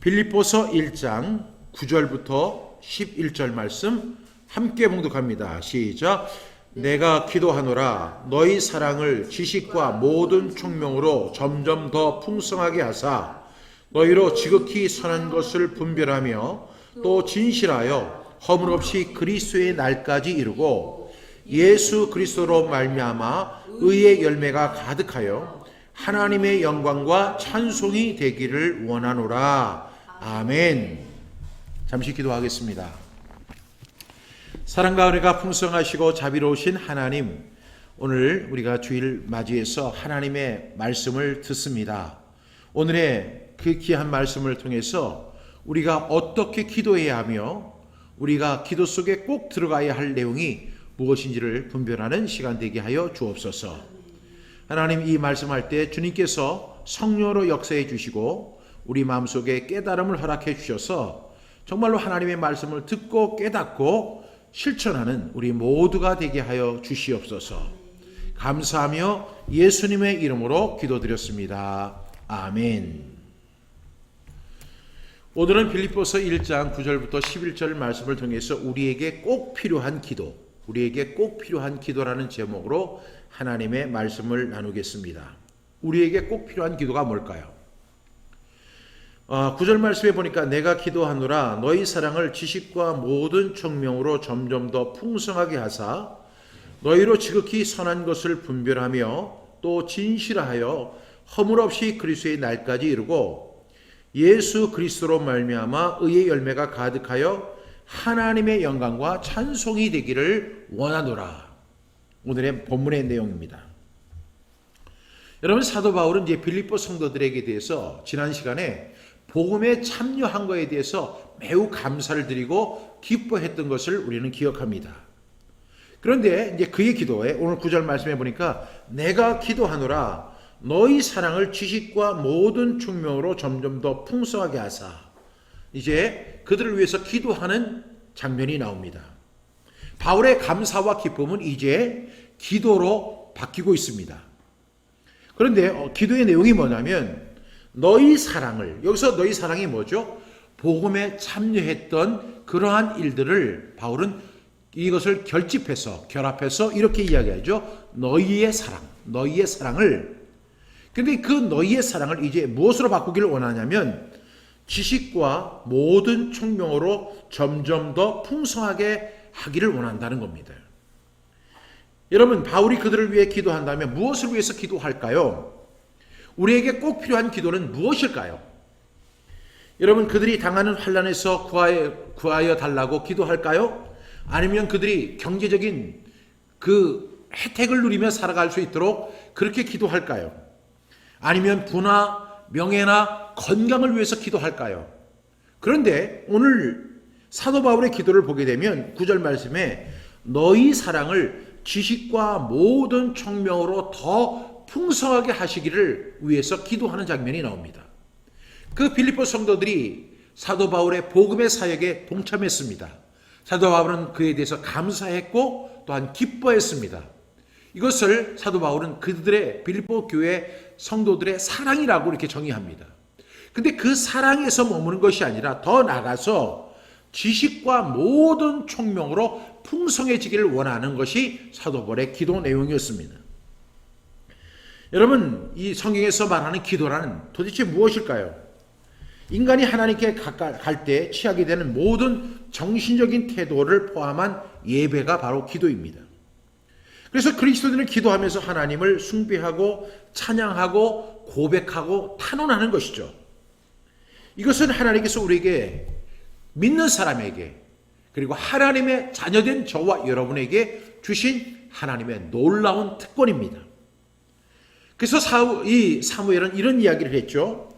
빌립보서 1장 9절부터 11절 말씀 함께 봉독합니다. 시작. 내가 기도하노라 너희 사랑을 지식과 모든 총명으로 점점 더 풍성하게 하사 너희로 지극히 선한 것을 분별하며 또 진실하여 허물 없이 그리스도의 날까지 이루고 예수 그리스도로 말미암아 의의 열매가 가득하여 하나님의 영광과 찬송이 되기를 원하노라. 아멘. 잠시 기도하겠습니다. 사랑과 은혜가 풍성하시고 자비로우신 하나님, 오늘 우리가 주일 맞이해서 하나님의 말씀을 듣습니다. 오늘의 그 귀한 말씀을 통해서 우리가 어떻게 기도해야 하며 우리가 기도 속에 꼭 들어가야 할 내용이 무엇인지를 분별하는 시간 되게 하여 주옵소서. 하나님 이 말씀할 때 주님께서 성령으로 역사해 주시고 우리 마음속에 깨달음을 허락해 주셔서 정말로 하나님의 말씀을 듣고 깨닫고 실천하는 우리 모두가 되게 하여 주시옵소서. 감사하며 예수님의 이름으로 기도드렸습니다. 아멘. 오늘은 빌립보서 1장 9절부터 11절 말씀을 통해서 우리에게 꼭 필요한 기도, 우리에게 꼭 필요한 기도라는 제목으로 하나님의 말씀을 나누겠습니다. 우리에게 꼭 필요한 기도가 뭘까요? 어, 9절 말씀에 보니까 내가 기도하노라 너희 사랑을 지식과 모든 청명으로 점점 더 풍성하게 하사 너희로 지극히 선한 것을 분별하며 또 진실하여 허물 없이 그리스도의 날까지 이루고 예수 그리스도로 말미암아 의의 열매가 가득하여 하나님의 영광과 찬송이 되기를 원하노라. 오늘의 본문의 내용입니다. 여러분 사도 바울은 이제 빌립보 성도들에게 대해서 지난 시간에 복음에 참여한 것에 대해서 매우 감사를 드리고 기뻐했던 것을 우리는 기억합니다. 그런데 이제 그의 기도에 오늘 구절 말씀해 보니까 내가 기도하노라 너희 사랑을 지식과 모든 충명으로 점점 더 풍성하게 하사 이제 그들을 위해서 기도하는 장면이 나옵니다. 바울의 감사와 기쁨은 이제 기도로 바뀌고 있습니다. 그런데 어, 기도의 내용이 뭐냐면 너희 사랑을 여기서 너희 사랑이 뭐죠? 복음에 참여했던 그러한 일들을 바울은 이것을 결집해서 결합해서 이렇게 이야기하죠. 너희의 사랑, 너희의 사랑을 근데 그 너희의 사랑을 이제 무엇으로 바꾸기를 원하냐면 지식과 모든 총명으로 점점 더 풍성하게 하기를 원한다는 겁니다. 여러분, 바울이 그들을 위해 기도한다면 무엇을 위해서 기도할까요? 우리에게 꼭 필요한 기도는 무엇일까요? 여러분, 그들이 당하는 환란에서 구하여, 구하여 달라고 기도할까요? 아니면 그들이 경제적인 그 혜택을 누리며 살아갈 수 있도록 그렇게 기도할까요? 아니면 부나 명예나 건강을 위해서 기도할까요? 그런데 오늘 사도 바울의 기도를 보게 되면 구절 말씀에 너희 사랑을 지식과 모든 청명으로 더 풍성하게 하시기를 위해서 기도하는 장면이 나옵니다. 그 빌립보 성도들이 사도 바울의 복음의 사역에 동참했습니다. 사도 바울은 그에 대해서 감사했고 또한 기뻐했습니다. 이것을 사도 바울은 그들의 빌립보 교회 성도들의 사랑이라고 이렇게 정의합니다. 근데 그 사랑에서 머무는 것이 아니라 더 나가서 지식과 모든 총명으로 풍성해지기를 원하는 것이 사도 바울의 기도 내용이었습니다. 여러분, 이 성경에서 말하는 기도라는 도대체 무엇일까요? 인간이 하나님께 갈 때 취하게 되는 모든 정신적인 태도를 포함한 예배가 바로 기도입니다. 그래서 그리스도인은 기도하면서 하나님을 숭배하고 찬양하고 고백하고 탄원하는 것이죠. 이것은 하나님께서 우리에게 믿는 사람에게 그리고 하나님의 자녀된 저와 여러분에게 주신 하나님의 놀라운 특권입니다. 그래서 이 사무엘은 이런 이야기를 했죠.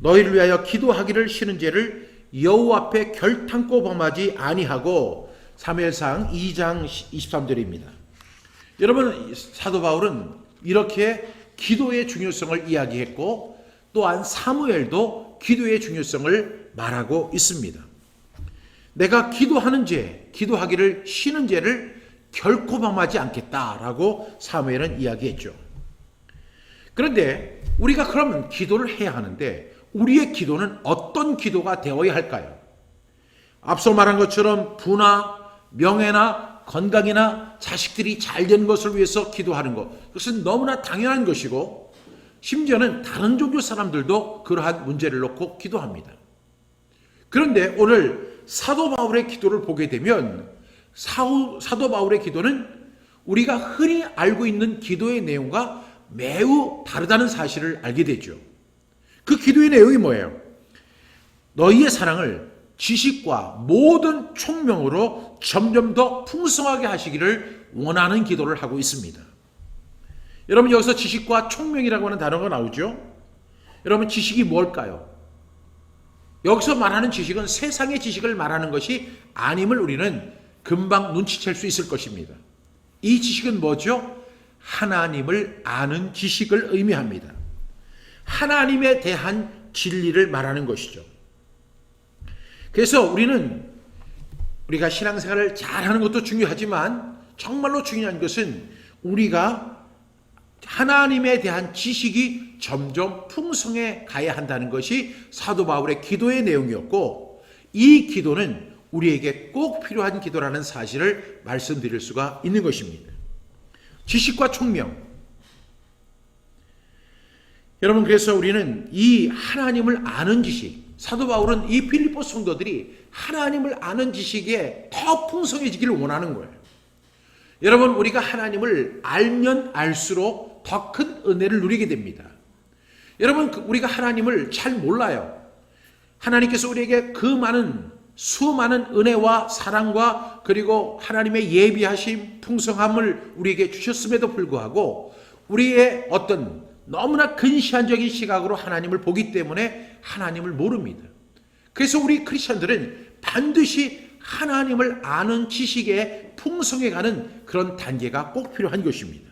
너희를 위하여 기도하기를 싫은 죄를 여호와 앞에 결탄코 범하지 아니하고 사무엘상 2장 23절입니다. 여러분 사도 바울은 이렇게 기도의 중요성을 이야기했고 또한 사무엘도 기도의 중요성을 말하고 있습니다. 내가 기도하는 죄, 기도하기를 쉬는 죄를 결코 범하지 않겠다라고 사무엘은 이야기했죠. 그런데 우리가 그러면 기도를 해야 하는데 우리의 기도는 어떤 기도가 되어야 할까요? 앞서 말한 것처럼 부나 명예나 건강이나 자식들이 잘 되는 것을 위해서 기도하는 것. 그것은 너무나 당연한 것이고 심지어는 다른 종교 사람들도 그러한 문제를 놓고 기도합니다. 그런데 오늘 사도 바울의 기도를 보게 되면 사도 바울의 기도는 우리가 흔히 알고 있는 기도의 내용과 매우 다르다는 사실을 알게 되죠. 그 기도의 내용이 뭐예요? 너희의 사랑을 지식과 모든 총명으로 점점 더 풍성하게 하시기를 원하는 기도를 하고 있습니다. 여러분 여기서 지식과 총명이라고 하는 단어가 나오죠? 여러분 지식이 뭘까요? 여기서 말하는 지식은 세상의 지식을 말하는 것이 아님을 우리는 금방 눈치챌 수 있을 것입니다. 이 지식은 뭐죠? 하나님을 아는 지식을 의미합니다. 하나님에 대한 진리를 말하는 것이죠. 그래서 우리는 우리가 신앙생활을 잘하는 것도 중요하지만 정말로 중요한 것은 우리가 하나님에 대한 지식이 점점 풍성해 가야 한다는 것이 사도 바울의 기도의 내용이었고 이 기도는 우리에게 꼭 필요한 기도라는 사실을 말씀드릴 수가 있는 것입니다. 지식과 총명. 여러분 그래서 우리는 이 하나님을 아는 지식, 사도 바울은 이 필리포 성도들이 하나님을 아는 지식에 더 풍성해지기를 원하는 거예요. 여러분 우리가 하나님을 알면 알수록 더 큰 은혜를 누리게 됩니다. 여러분 그 우리가 하나님을 잘 몰라요. 하나님께서 우리에게 그 많은 수많은 은혜와 사랑과 그리고 하나님의 예비하심 풍성함을 우리에게 주셨음에도 불구하고 우리의 어떤 너무나 근시안적인 시각으로 하나님을 보기 때문에 하나님을 모릅니다. 그래서 우리 크리스천들은 반드시 하나님을 아는 지식에 풍성해가는 그런 단계가 꼭 필요한 것입니다.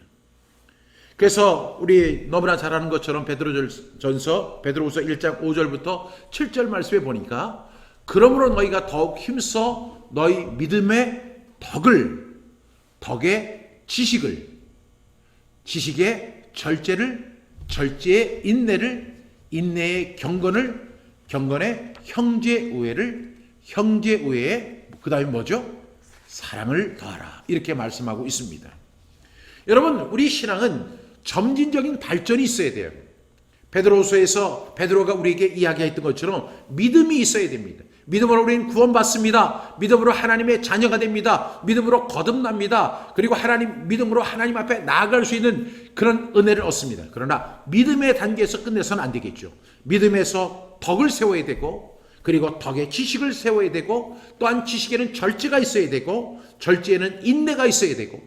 그래서 우리 너무나 잘 아는 것처럼 베드로전서 베드로후서 1장 5절부터 7절 말씀에 보니까 그러므로 너희가 더욱 힘써 너희 믿음의 덕을 덕의 지식을 지식의 절제를 절제의 인내를 인내의 경건을 경건의 형제 우애를 형제 우애에 그다음에 뭐죠? 사랑을 더하라. 이렇게 말씀하고 있습니다. 여러분, 우리 신앙은 점진적인 발전이 있어야 돼요. 베드로서에서 베드로가 우리에게 이야기했던 것처럼 믿음이 있어야 됩니다. 믿음으로 우리는 구원받습니다. 믿음으로 하나님의 자녀가 됩니다. 믿음으로 거듭납니다. 그리고 하나님 믿음으로 하나님 앞에 나아갈 수 있는 그런 은혜를 얻습니다. 그러나 믿음의 단계에서 끝내서는 안 되겠죠. 믿음에서 덕을 세워야 되고 그리고 덕의 지식을 세워야 되고 또한 지식에는 절제가 있어야 되고 절제에는 인내가 있어야 되고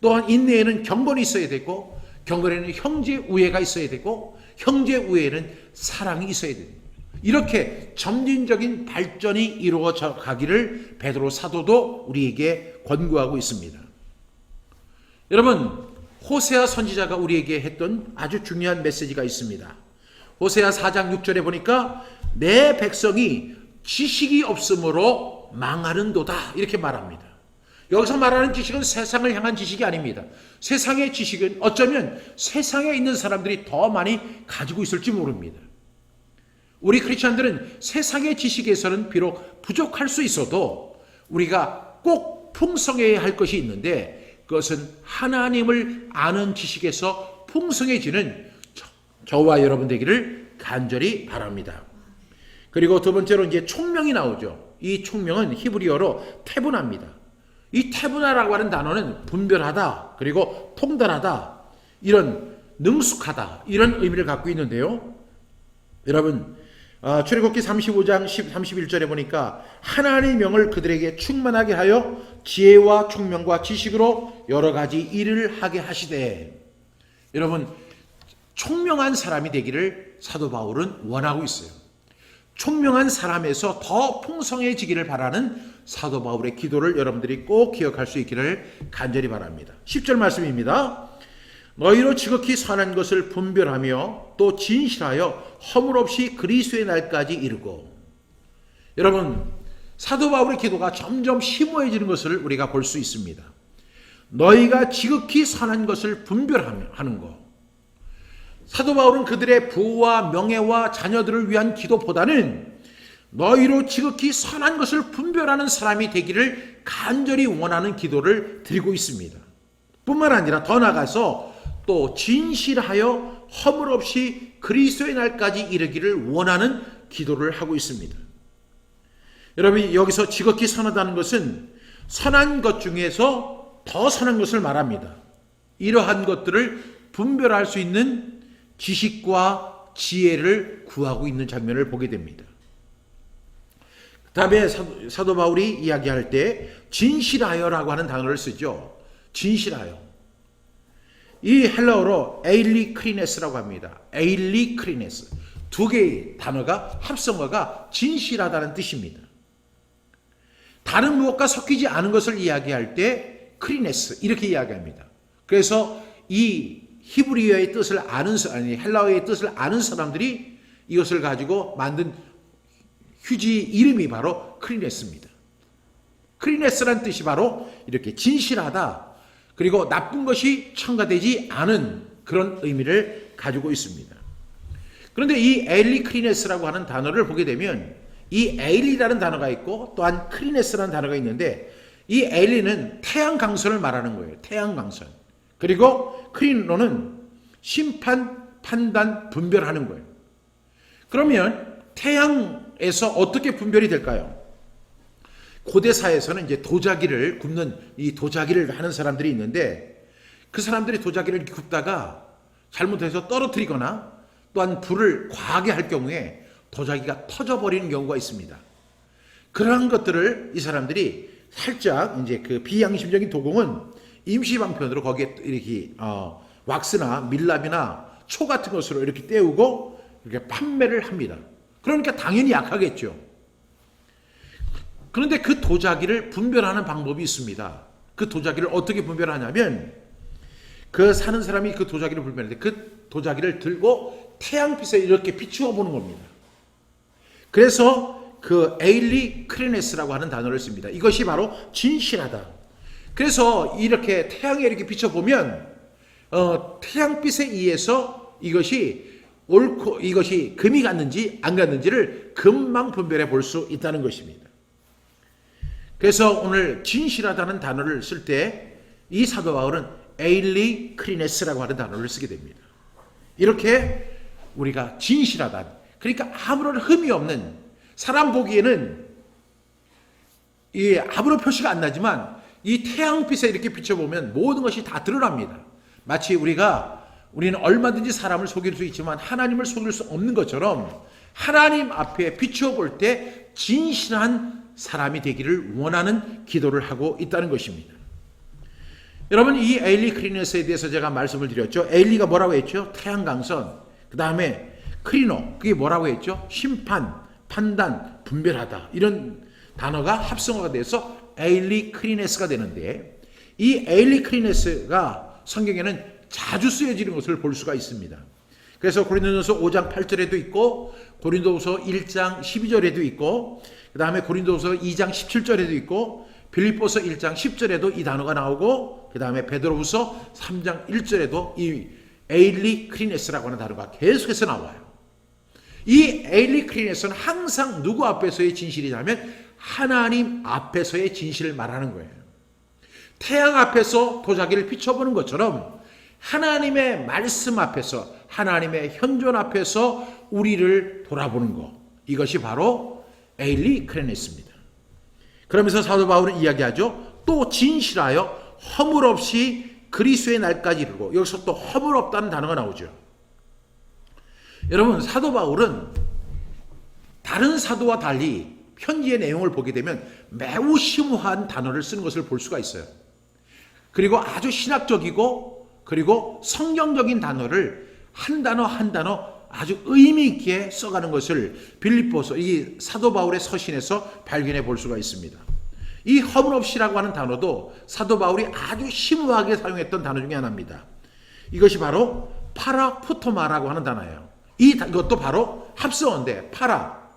또한 인내에는 경건이 있어야 되고 경건에는 형제 우애가 있어야 되고 형제 우애에는 사랑이 있어야 됩니다. 이렇게 점진적인 발전이 이루어져 가기를 베드로 사도도 우리에게 권고하고 있습니다. 여러분, 호세아 선지자가 우리에게 했던 아주 중요한 메시지가 있습니다. 호세아 4장 6절에 보니까 내 백성이 지식이 없으므로 망하는도다 이렇게 말합니다. 여기서 말하는 지식은 세상을 향한 지식이 아닙니다. 세상의 지식은 어쩌면 세상에 있는 사람들이 더 많이 가지고 있을지 모릅니다. 우리 크리스천들은 세상의 지식에서는 비록 부족할 수 있어도 우리가 꼭 풍성해야 할 것이 있는데 그것은 하나님을 아는 지식에서 풍성해지는 저와 여러분 되기를 간절히 바랍니다. 그리고 두 번째로 이제 총명이 나오죠. 이 총명은 히브리어로 태분합니다. 이 태분하라고 하는 단어는 분별하다, 그리고 통달하다, 이런 능숙하다, 이런 의미를 갖고 있는데요. 여러분, 아, 출애굽기 35장 10, 31절에 보니까 하나님의 명을 그들에게 충만하게 하여 지혜와 총명과 지식으로 여러 가지 일을 하게 하시되 여러분 총명한 사람이 되기를 사도 바울은 원하고 있어요. 총명한 사람에서 더 풍성해지기를 바라는 사도 바울의 기도를 여러분들이 꼭 기억할 수 있기를 간절히 바랍니다. 10절 말씀입니다. 너희로 지극히 선한 것을 분별하며 또 진실하여 허물 없이 그리스도의 날까지 이르고 여러분 사도 바울의 기도가 점점 심오해지는 것을 우리가 볼 수 있습니다. 너희가 지극히 선한 것을 분별하는 것. 사도 바울은 그들의 부와 명예와 자녀들을 위한 기도보다는 너희로 지극히 선한 것을 분별하는 사람이 되기를 간절히 원하는 기도를 드리고 있습니다. 뿐만 아니라 더 나아가서 또 진실하여 허물 없이 그리스도의 날까지 이르기를 원하는 기도를 하고 있습니다. 여러분 여기서 지극히 선하다는 것은 선한 것 중에서 더 선한 것을 말합니다. 이러한 것들을 분별할 수 있는 지식과 지혜를 구하고 있는 장면을 보게 됩니다. 다음에 사도, 사도 바울이 이야기할 때 진실하여라고 하는 단어를 쓰죠. 진실하여. 이 헬라어로 에일리 크리네스라고 합니다. 에일리 크리네스. 두 개의 단어가 합성어가 진실하다는 뜻입니다. 다른 무엇과 섞이지 않은 것을 이야기할 때 크리네스 이렇게 이야기합니다. 그래서 이 히브리어의 뜻을 아는 아니 헬라어의 뜻을 아는 사람들이 이것을 가지고 만든 휴지 이름이 바로 크리네스입니다. 크리네스란 뜻이 바로 이렇게 진실하다. 그리고 나쁜 것이 첨가되지 않은 그런 의미를 가지고 있습니다. 그런데 이 에일리 크리네스라고 하는 단어를 보게 되면 이 에일리라는 단어가 있고 또한 크리네스라는 단어가 있는데 이 에일리는 태양 강선을 말하는 거예요. 태양 강선. 그리고 크리노는 심판, 판단, 분별하는 거예요. 그러면 태양에서 어떻게 분별이 될까요? 고대사에서는 이제 도자기를 굽는 이 도자기를 하는 사람들이 있는데 그 사람들이 도자기를 굽다가 잘못해서 떨어뜨리거나 또한 불을 과하게 할 경우에 도자기가 터져버리는 경우가 있습니다. 그러한 것들을 이 사람들이 살짝 이제 그 비양심적인 도공은 임시 방편으로 거기에 이렇게 어, 왁스나 밀랍이나 초 같은 것으로 이렇게 떼우고 이렇게 판매를 합니다. 그러니까 당연히 약하겠죠. 그런데 그 도자기를 분별하는 방법이 있습니다. 그 도자기를 어떻게 분별하냐면 그 사는 사람이 그 도자기를 분별하는데 그 도자기를 들고 태양빛에 이렇게 비추어 보는 겁니다. 그래서 그 에일리 크레네스라고 하는 단어를 씁니다. 이것이 바로 진실하다. 그래서 이렇게 태양에 이렇게 비춰보면 어, 태양빛에 의해서 이것이 옳고 이것이 금이 갔는지 안 갔는지를 금방 분별해 볼 수 있다는 것입니다. 그래서 오늘 진실하다는 단어를 쓸 때 이 사도 바울은 에일리 크리네스라고 하는 단어를 쓰게 됩니다. 이렇게 우리가 진실하다. 그러니까 아무런 흠이 없는 사람 보기에는 이 아무런 표시가 안 나지만 이 태양빛에 이렇게 비춰보면 모든 것이 다 드러납니다. 마치 우리가 우리는 얼마든지 사람을 속일 수 있지만 하나님을 속일 수 없는 것처럼 하나님 앞에 비추어 볼 때 진실한 사람이 되기를 원하는 기도를 하고 있다는 것입니다. 여러분 이 에일리 크리너스에 대해서 제가 말씀을 드렸죠. 에일리가 뭐라고 했죠? 태양 강선. 그 다음에 크리노 그게 뭐라고 했죠? 심판, 판단, 분별하다 이런 단어가 합성어가 돼서 에일리 크리네스가 되는데 이 에일리 크리네스가 성경에는 자주 쓰여지는 것을 볼 수가 있습니다. 그래서 고린도전서 5장 8절에도 있고 고린도후서 1장 12절에도 있고 그 다음에 고린도후서 2장 17절에도 있고 빌립보서 1장 10절에도 이 단어가 나오고 그 다음에 베드로후서 3장 1절에도 이 에일리 크리네스라고 하는 단어가 계속해서 나와요. 이 에일리 크리네스는 항상 누구 앞에서의 진실이냐면 하나님 앞에서의 진실을 말하는 거예요. 태양 앞에서 도자기를 비춰보는 것처럼 하나님의 말씀 앞에서 하나님의 현존 앞에서 우리를 돌아보는 것 이것이 바로 에일리 크레네스입니다. 그러면서 사도 바울은 이야기하죠. 또 진실하여 허물 없이 그리스도의 날까지 이르고 여기서 또 허물 없다는 단어가 나오죠. 여러분 사도 바울은 다른 사도와 달리 편지의 내용을 보게 되면 매우 심오한 단어를 쓰는 것을 볼 수가 있어요. 그리고 아주 신학적이고 그리고 성경적인 단어를 한 단어 한 단어 아주 의미 있게 써가는 것을 빌립보서 이 사도 바울의 서신에서 발견해 볼 수가 있습니다. 이 허물없이라고 하는 단어도 사도 바울이 아주 심오하게 사용했던 단어 중에 하나입니다. 이것이 바로 파라푸토마라고 하는 단어예요. 이 이것도 바로 합성어인데 파라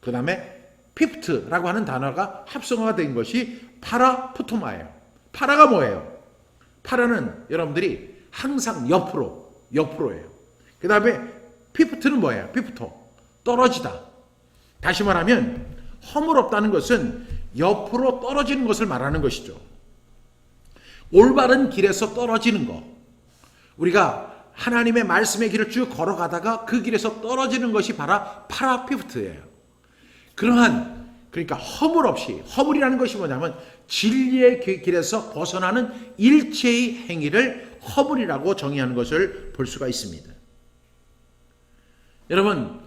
그 다음에 피프트라고 하는 단어가 합성어가 된 것이 파라푸토마예요. 파라가 뭐예요? 파라는 여러분들이 항상 옆으로 옆으로예요. 그 다음에 피프트는 뭐예요? 피프토. 떨어지다. 다시 말하면 허물없다는 것은 옆으로 떨어지는 것을 말하는 것이죠. 올바른 길에서 떨어지는 것. 우리가 하나님의 말씀의 길을 쭉 걸어가다가 그 길에서 떨어지는 것이 바로 파라피프트예요. 그러한 그러니까 허물 없이 허물이라는 것이 뭐냐면 진리의 길- 길에서 벗어나는 일체의 행위를 허물이라고 정의하는 것을 볼 수가 있습니다. 여러분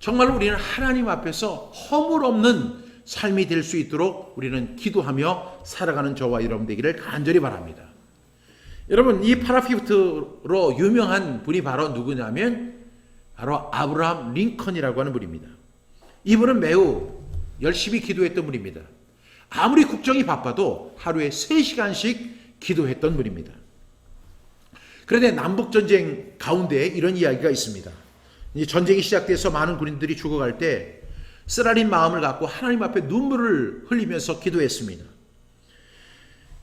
정말로 우리는 하나님 앞에서 허물 없는 삶이 될 수 있도록 우리는 기도하며 살아가는 저와 여러분 되기를 간절히 바랍니다. 여러분 이 파라피프트로 유명한 분이 바로 누구냐면 바로 아브라함 링컨이라고 하는 분입니다. 이분은 매우 열심히 기도했던 분입니다. 아무리 국정이 바빠도 하루에 3시간씩 기도했던 분입니다. 그런데 남북 전쟁 가운데 이런 이야기가 있습니다. 이 전쟁이 시작돼서 많은 군인들이 죽어갈 때 쓰라린 마음을 갖고 하나님 앞에 눈물을 흘리면서 기도했습니다.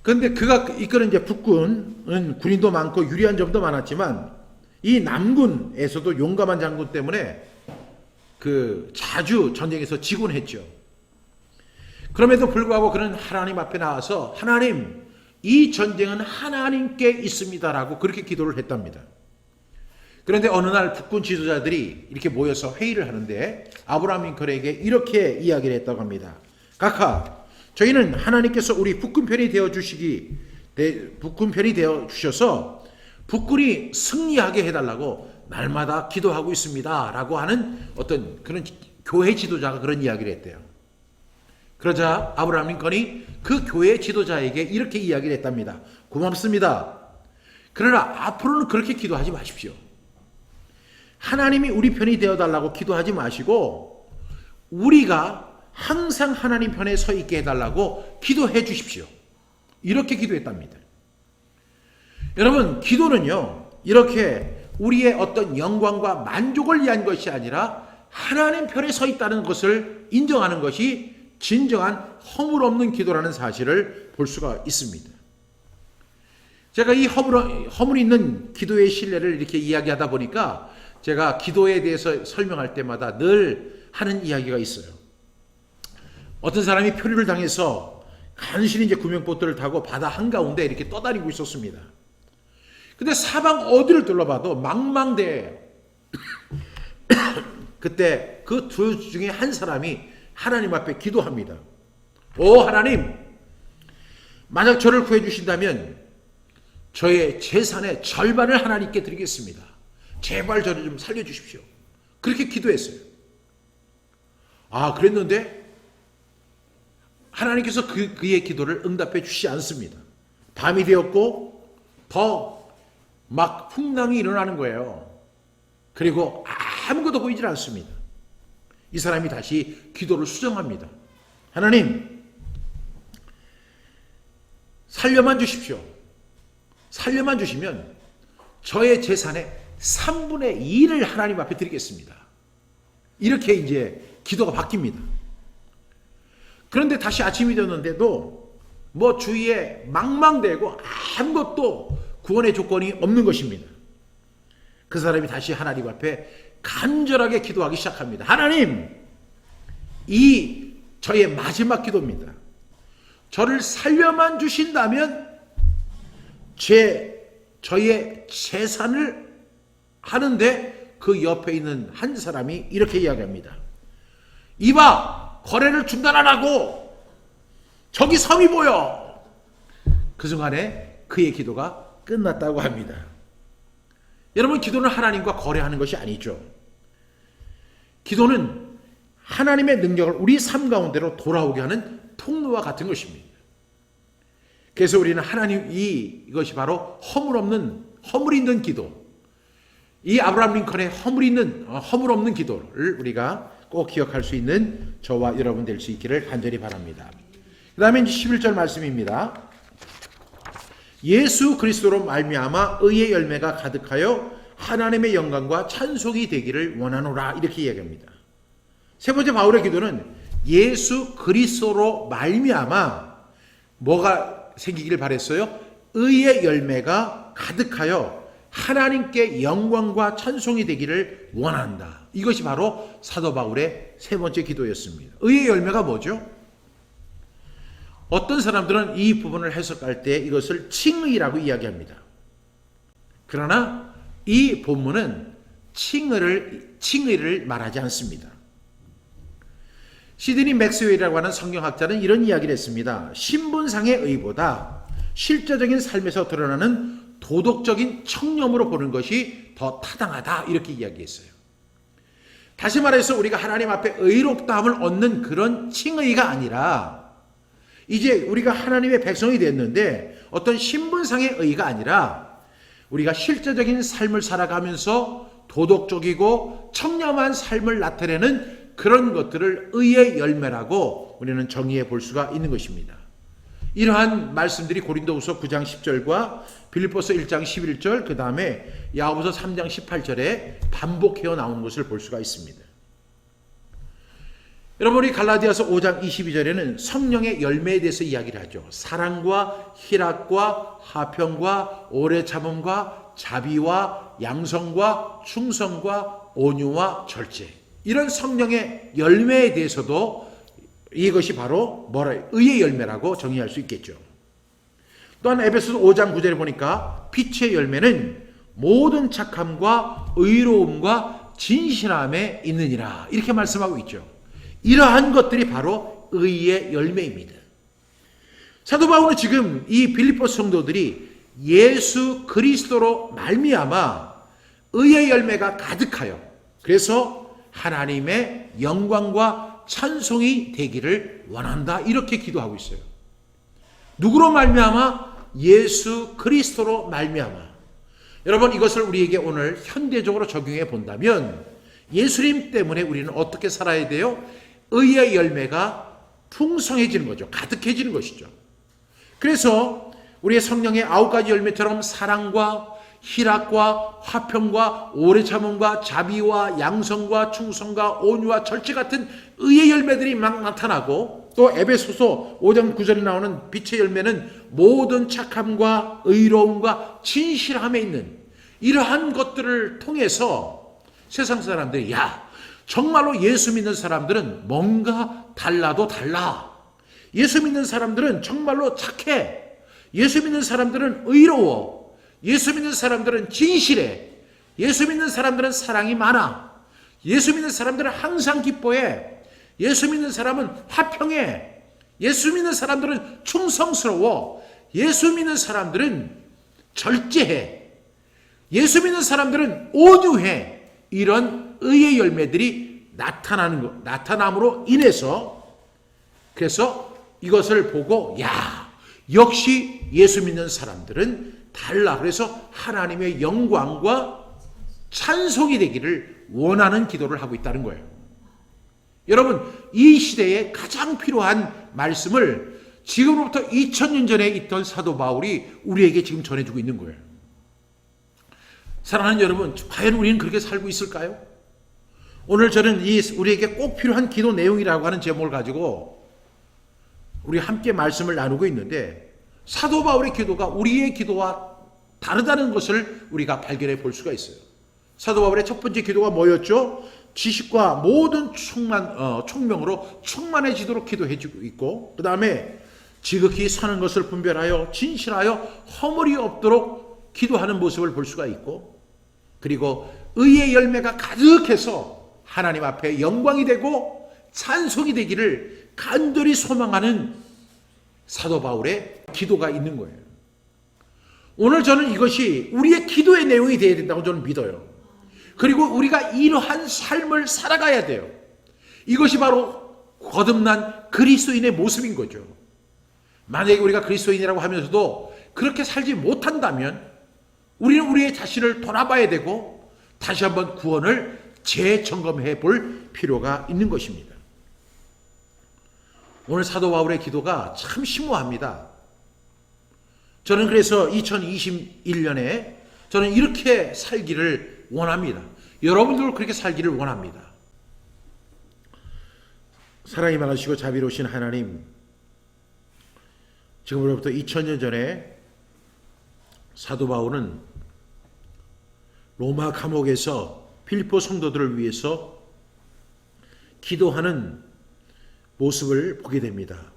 그런데 그가 이끄는 이제 북군은 군인도 많고 유리한 점도 많았지만 이 남군에서도 용감한 장군 때문에 그 자주 전쟁에서 지곤 했죠. 그럼에도 불구하고 그는 하나님 앞에 나와서 하나님 이 전쟁은 하나님께 있습니다라고 그렇게 기도를 했답니다. 그런데 어느 날 북군 지도자들이 이렇게 모여서 회의를 하는데 아브라함 링컨에게 이렇게 이야기를 했다고 합니다. 각하, 저희는 하나님께서 우리 북군 편이 되어 주시기 네, 북군 편이 되어 주셔서 북군이 승리하게 해달라고 날마다 기도하고 있습니다 라고 하는 어떤 그런 교회 지도자가 그런 이야기를 했대요. 그러자 아브라함 링컨이 그 교회 지도자에게 이렇게 이야기를 했답니다. 고맙습니다. 그러나 앞으로는 그렇게 기도하지 마십시오. 하나님이 우리 편이 되어 달라고 기도하지 마시고 우리가 항상 하나님 편에 서 있게 해달라고 기도해 주십시오. 이렇게 기도했답니다. 여러분, 기도는요, 이렇게 우리의 어떤 영광과 만족을 위한 것이 아니라 하나님 편에 서 있다는 것을 인정하는 것이 진정한 허물 없는 기도라는 사실을 볼 수가 있습니다. 제가 이 허물, 허물 있는 기도의 신뢰를 이렇게 이야기하다 보니까 제가 기도에 대해서 설명할 때마다 늘 하는 이야기가 있어요. 어떤 사람이 표류를 당해서 간신히 이제 구명보트를 타고 바다 한가운데 이렇게 떠다니고 있었습니다. 근데 사방 어디를 둘러봐도 망망대해요. 그때 그 둘 중에 한 사람이 하나님 앞에 기도합니다. 오 하나님, 만약 저를 구해 주신다면 저의 재산의 절반을 하나님께 드리겠습니다. 제발 저를 좀 살려 주십시오. 그렇게 기도했어요. 아, 그랬는데 하나님께서 그, 그의 기도를 응답해 주시지 않습니다. 밤이 되었고 더 막 풍랑이 일어나는 거예요. 그리고 아무것도 보이질 않습니다. 이 사람이 다시 기도를 수정합니다. 하나님, 살려만 주십시오. 살려만 주시면 저의 재산의 3분의 2를 하나님 앞에 드리겠습니다. 이렇게 이제 기도가 바뀝니다. 그런데 다시 아침이 되었는데도 뭐 주위에 망망대고 아무것도 구원의 조건이 없는 것입니다. 그 사람이 다시 하나님 앞에 간절하게 기도하기 시작합니다. 하나님, 이 저의 마지막 기도입니다. 저를 살려만 주신다면 제 저의 재산을 하는데 그 옆에 있는 한 사람이 이렇게 이야기합니다. 이봐 거래를 중단하라고 저기 섬이 보여. 그 순간에 그의 기도가 끝났다고 합니다. 여러분 기도는 하나님과 거래하는 것이 아니죠. 기도는 하나님의 능력을 우리 삶 가운데로 돌아오게 하는 통로와 같은 것입니다. 그래서 우리는 하나님 이 이것이 바로 허물 없는 허물 있는 기도. 이 아브라함 링컨의 허물 있는 어, 허물 없는 기도를 우리가 꼭 기억할 수 있는 저와 여러분 될 수 있기를 간절히 바랍니다. 그다음에 이제 11절 말씀입니다. 예수 그리스도로 말미암아 의의 열매가 가득하여 하나님의 영광과 찬송이 되기를 원하노라 이렇게 이야기합니다. 세 번째 바울의 기도는 예수 그리스도로 말미암아 뭐가 생기기를 바랬어요? 의의 열매가 가득하여 하나님께 영광과 찬송이 되기를 원한다. 이것이 바로 사도 바울의 세 번째 기도였습니다. 의의 열매가 뭐죠? 어떤 사람들은 이 부분을 해석할 때 이것을 칭의라고 이야기합니다. 그러나 이 본문은 칭의를, 칭의를 말하지 않습니다. 시드니 맥스웰이라고 하는 성경학자는 이런 이야기를 했습니다. 신분상의 의보다 실제적인 삶에서 드러나는 도덕적인 청렴으로 보는 것이 더 타당하다 이렇게 이야기했어요. 다시 말해서 우리가 하나님 앞에 의롭다함을 얻는 그런 칭의가 아니라 이제 우리가 하나님의 백성이 됐는데 어떤 신분상의 의가 아니라 우리가 실제적인 삶을 살아가면서 도덕적이고 청렴한 삶을 나타내는 그런 것들을 의의 열매라고 우리는 정의해 볼 수가 있는 것입니다. 이러한 말씀들이 고린도후서 9장 10절과 빌립보서 1장 11절 그 다음에 야고보서 3장 18절에 반복해어 나오는 것을 볼 수가 있습니다. 여러분 이 갈라디아서 5장 22절에는 성령의 열매에 대해서 이야기를 하죠. 사랑과 희락과 화평과 오래 참음과 자비와 양성과 충성과 온유와 절제. 이런 성령의 열매에 대해서도 이것이 바로 뭐라 의의 열매라고 정의할 수 있겠죠. 또한 에베소서 5장 9절에 보니까 빛의 열매는 모든 착함과 의로움과 진실함에 있느니라 이렇게 말씀하고 있죠. 이러한 것들이 바로 의의 열매입니다. 사도 바울은 지금 이 빌립보 성도들이 예수 그리스도로 말미암아 의의 열매가 가득하여 그래서 하나님의 영광과 찬송이 되기를 원한다 이렇게 기도하고 있어요. 누구로 말미암아 예수 그리스도로 말미암아 여러분 이것을 우리에게 오늘 현대적으로 적용해 본다면 예수님 때문에 우리는 어떻게 살아야 돼요? 의의 열매가 풍성해지는 거죠. 가득해지는 것이죠. 그래서 우리의 성령의 아홉 가지 열매처럼 사랑과 희락과 화평과 오래 참음과 자비와 양성과 충성과 온유와 절제 같은 의의 열매들이 막 나타나고 또 에베소서 5장 9절에 나오는 빛의 열매는 모든 착함과 의로움과 진실함에 있는 이러한 것들을 통해서 세상 사람들이 야 정말로 예수 믿는 사람들은 뭔가 달라도 달라. 예수 믿는 사람들은 정말로 착해. 예수 믿는 사람들은 의로워. 예수 믿는 사람들은 진실해. 예수 믿는 사람들은 사랑이 많아. 예수 믿는 사람들은 항상 기뻐해. 예수 믿는 사람은 화평해. 예수 믿는 사람들은 충성스러워. 예수 믿는 사람들은 절제해. 예수 믿는 사람들은 온유해. 이런 의의 열매들이 나타나는 것, 나타남으로 인해서 그래서 이것을 보고 야 역시 예수 믿는 사람들은 달라. 그래서 하나님의 영광과 찬송이 되기를 원하는 기도를 하고 있다는 거예요. 여러분 이 시대에 가장 필요한 말씀을 지금부터 2000년 전에 있던 사도 바울이 우리에게 지금 전해주고 있는 거예요. 사랑하는 여러분, 과연 우리는 그렇게 살고 있을까요? 오늘 저는 이 우리에게 꼭 필요한 기도 내용이라고 하는 제목을 가지고 우리 함께 말씀을 나누고 있는데 사도 바울의 기도가 우리의 기도와 다르다는 것을 우리가 발견해 볼 수가 있어요. 사도 바울의 첫 번째 기도가 뭐였죠? 지식과 모든 충만 어, 총명으로 충만해지도록 기도해주고 있고 그 다음에 지극히 사는 것을 분별하여 진실하여 허물이 없도록 기도하는 모습을 볼 수가 있고 그리고 의의 열매가 가득해서 하나님 앞에 영광이 되고 찬송이 되기를 간절히 소망하는 사도 바울의 기도가 있는 거예요. 오늘 저는 이것이 우리의 기도의 내용이 되어야 된다고 저는 믿어요. 그리고 우리가 이러한 삶을 살아가야 돼요. 이것이 바로 거듭난 그리스도인의 모습인 거죠. 만약에 우리가 그리스도인이라고 하면서도 그렇게 살지 못한다면 우리는 우리의 자신을 돌아봐야 되고 다시 한번 구원을 재점검해 볼 필요가 있는 것입니다. 오늘 사도 바울의 기도가 참 심오합니다. 저는 그래서 2021년에 저는 이렇게 살기를 원합니다. 여러분들 그렇게 살기를 원합니다. 사랑이 많으시고 자비로우신 하나님, 지금으로부터 2000년 전에 사도 바울은 로마 감옥에서 필리포 성도들을 위해서 기도하는 모습을 보게 됩니다.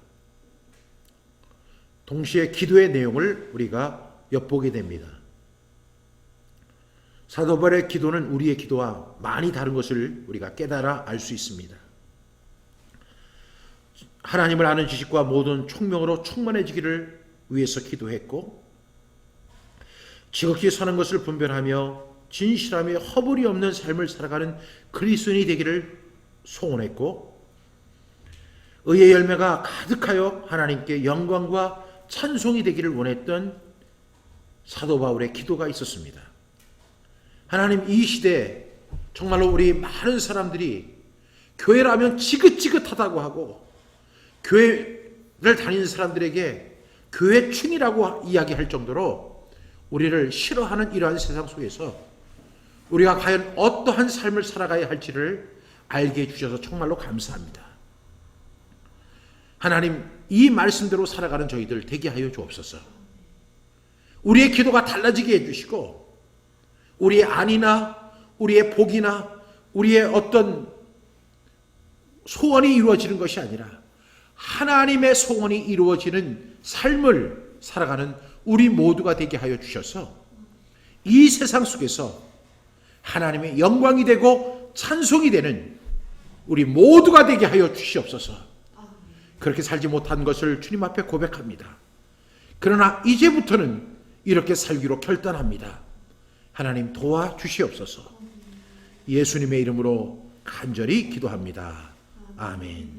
동시에 기도의 내용을 우리가 엿보게 됩니다. 사도 바울의 기도는 우리의 기도와 많이 다른 것을 우리가 깨달아 알 수 있습니다. 하나님을 아는 지식과 모든 총명으로 충만해지기를 위해서 기도했고 지극히 사는 것을 분별하며 진실함에 허물이 없는 삶을 살아가는 그리스도인이 되기를 소원했고 의의 열매가 가득하여 하나님께 영광과 찬송이 되기를 원했던 사도 바울의 기도가 있었습니다. 하나님 이 시대에 정말로 우리 많은 사람들이 교회라면 지긋지긋하다고 하고 교회를 다니는 사람들에게 교회충이라고 이야기할 정도로 우리를 싫어하는 이러한 세상 속에서 우리가 과연 어떠한 삶을 살아가야 할지를 알게 해주셔서 정말로 감사합니다. 하나님 이 말씀대로 살아가는 저희들 되게 하여 주옵소서. 우리의 기도가 달라지게 해주시고 우리의 안이나 우리의 복이나 우리의 어떤 소원이 이루어지는 것이 아니라 하나님의 소원이 이루어지는 삶을 살아가는 우리 모두가 되게 하여 주셔서 이 세상 속에서 하나님의 영광이 되고 찬송이 되는 우리 모두가 되게 하여 주시옵소서. 그렇게 살지 못한 것을 주님 앞에 고백합니다. 그러나 이제부터는 이렇게 살기로 결단합니다. 하나님 도와 주시옵소서. 예수님의 이름으로 간절히 기도합니다. 아멘.